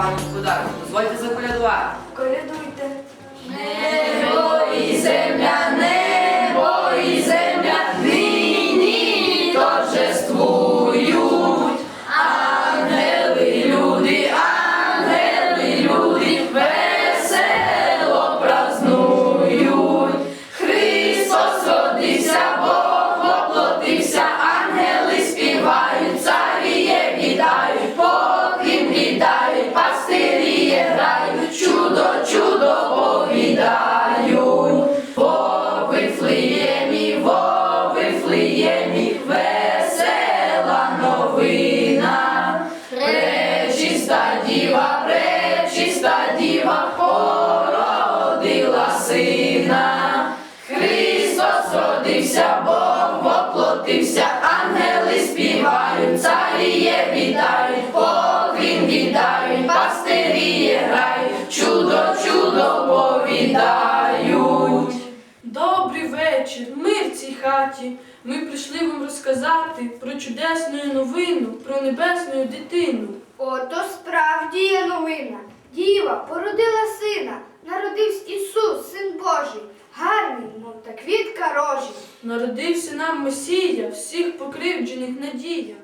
fardos grudaram pelos olhos da colher do ar. Вечір, мир в цій хаті. Ми прийшли вам розказати про чудесну новину, про небесну дитину. Ото справді є новина. Діва породила сина, народився Ісус, син Божий, гарний, мов та квітка рожі. Народився нам Месія, всіх покривджених надія.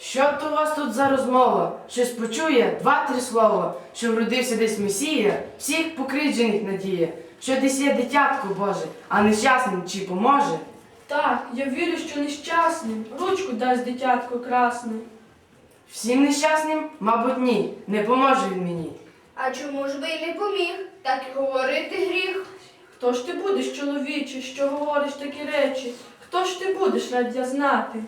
Що то у вас тут за розмова? Щось почує два-три слова, що вродився десь Месія, всіх покриджених надіє, що десь є дитятко Боже, а нещасним чи поможе? Так, я вірю, що нещасним ручку дасть дитятко красне. Всім нещасним, мабуть, ні, не поможе він мені. А чому ж би й не поміг? Так і говорити гріх. Хто ж ти будеш, чоловіче, що говориш такі речі? Хто ж ти будеш, радя знати?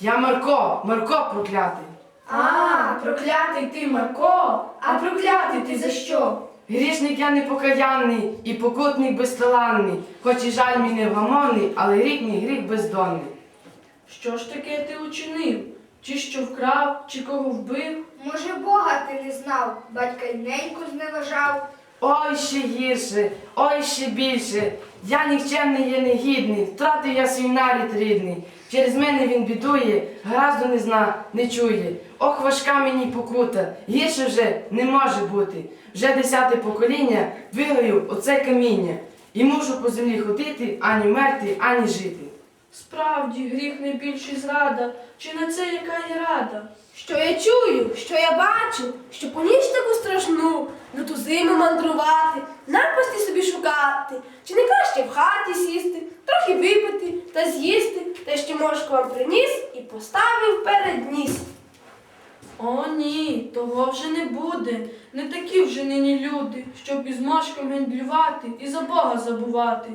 Я Марко, Марко проклятий. А, проклятий ти, Марко, а проклятий ти за що? Грішник я непокаянний і покутний безталанний, хоч і жаль мій невгамонний, але рік мій гріх бездонний. Що ж таке ти учинив? Чи що вкрав, чи кого вбив? Може, Бога ти не знав, батька й неньку зневажав. Ой, ще гірше, ой, ще більше. Я нікчемний є негідний, втратив я свій нарід рідний. Через мене він бідує, гаразду не зна, не чує. Ох, важка мені покута, гірше вже не може бути. Вже десяте покоління двигаю оце каміння. І мушу по землі ходити, ані мерти, ані жити. Справді, гріх найбільший зрада, чи на це яка є рада? Що я чую, що я бачу, що по ніч таку страшну, люту зиму мандрувати, напасті собі шукати, чи не краще в хаті сісти, трохи випити та з'їсти, те, що мошко вам приніс і поставив перед ніс. О, ні, того вже не буде. Не такі вже нині люди, щоб із мошком гендлювати і за Бога забувати.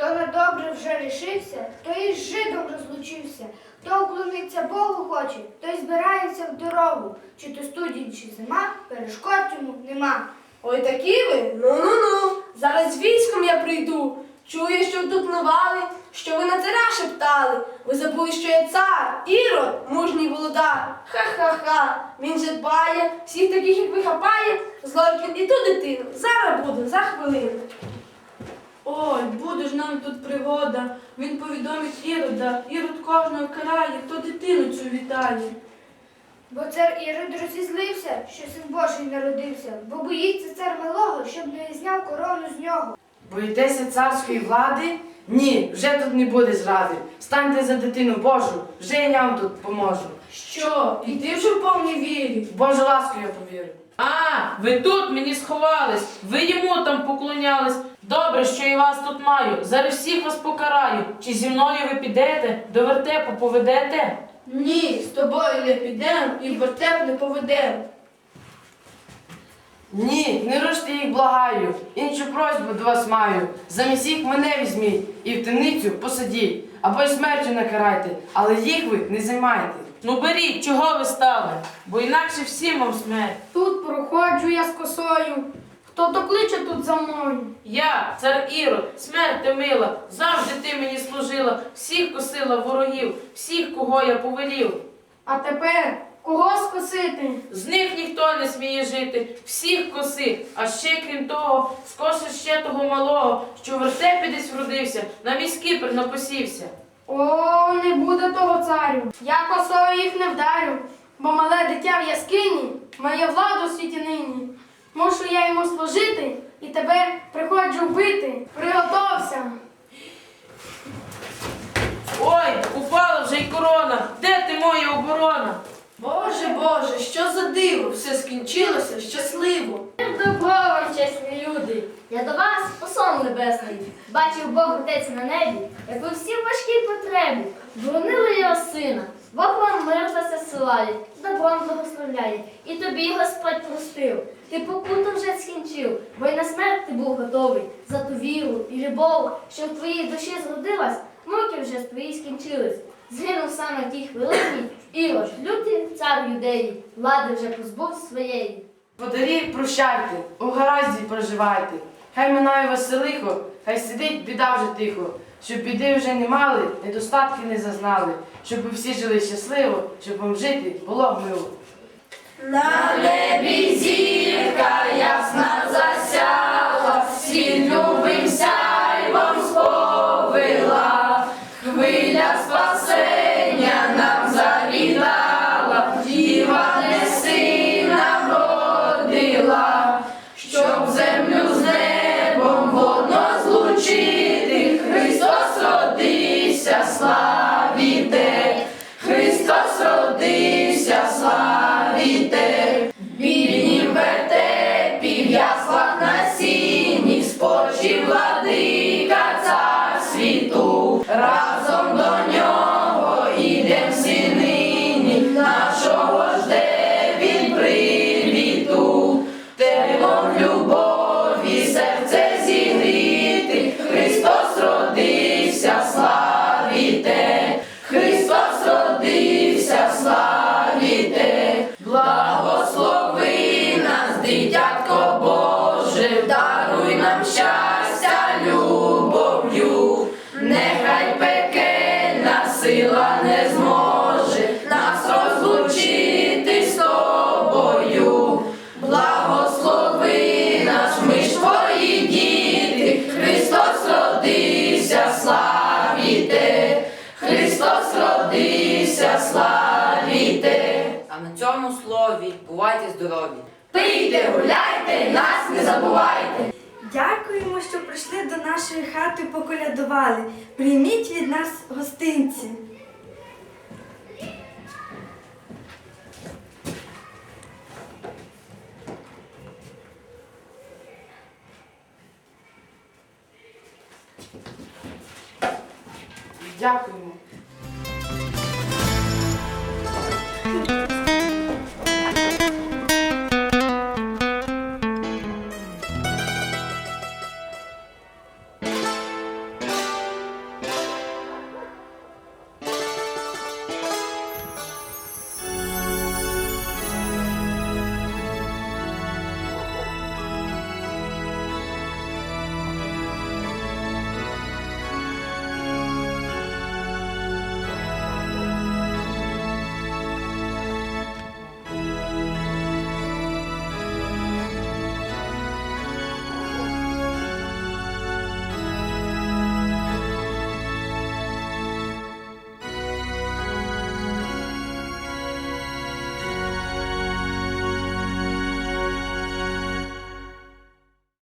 Хто на добре вже рішився, той із жидом розлучився. Хто уклониться Богу хоче, той збирається в дорогу. Чи то студінь, чи зима, перешкод йому нема. Ой, такі ви? Ну-ну-ну. Зараз військом я прийду. Чую, що тут новали, що ви на царя шептали. Ви забули, що я цар, Ірод, мужній володар. Ха-ха-ха. Він же дбає, всіх таких, як ви хапає, зловить він і ту дитину. Зараз буду, за хвилину. Ой, буде ж нам тут пригода. Він повідомить Ірода. Ірод кожного карає, хто дитину цю вітає. Бо цар Ірод розізлився, що син Божий народився, бо боїться цар малого, щоб не зняв корону з нього. Боїтеся царської влади? Ні, вже тут не буде зради. Станьте за дитину Божу, вже я вам тут поможу. Що? І ти вже в повній вірі? В Божу ласку я повірю. А, ви тут мені сховались, ви йому там поклонялись. Добре, що і вас тут маю. Зараз всіх вас покараю. Чи зі мною ви підете, до вертепу поведете? Ні, з тобою не підемо і в вертеп не поведемо. Ні, не руште їх, благаю. Іншу просьбу до вас маю. Замість їх мене візьміть і в темницю посадіть, або й смертю накарайте, але їх ви не займайте. Ну беріть, чого ви стали? Бо інакше всім вам смерть. Тут проходжу я з косою. Хто то кличе тут за мною? Я, цар Ірод, смерть ти мила, завжди ти мені служила, всіх косила ворогів, всіх, кого я повелів. А тепер кого скосити? З них ніхто не сміє жити, всіх коси, а ще крім того, скоси ще того малого, що в вертепі десь вродився, на мій скипер напосівся. О, не буде того царю. Я косою їх не вдарю. Бо мале дитя в яскині має владу у світі нині. Мушу я йому служити і тебе приходжу вбити. Приготовся. Ой, упала вже й корона. Де ти моя оборона? Боже, Боже, що за диво, все скінчилося щасливо. Добро вам, чесні люди! Я до вас посол небесний. Бачив Бог Отець на небі, як ви всі в важкій потребі. Боронили його сина. Бог вам мир та добром благословляє. І тобі Господь простив. Ти покуту вже скінчив, бо й на смерть ти був готовий. За ту віру і любов, що в твоїй душі зродилась, муки вже твої скінчились. Згинув саме в тій хвилині, Ірод, лютий цар юдеї, влади вже позбув своєї. Подарі, прощайте, у гаразді проживайте. Хай минає вас лихо, хай сидить біда вже тихо, щоб біди вже не мали, недостатки не зазнали, щоб ви всі жили щасливо, щоб вам жити було мило. На небі зірка ясна бувайте здорові! Пийте, гуляйте, нас не забувайте. Дякуємо, що прийшли до нашої хати поколядували. Прийміть від нас гостинці. Дякуємо,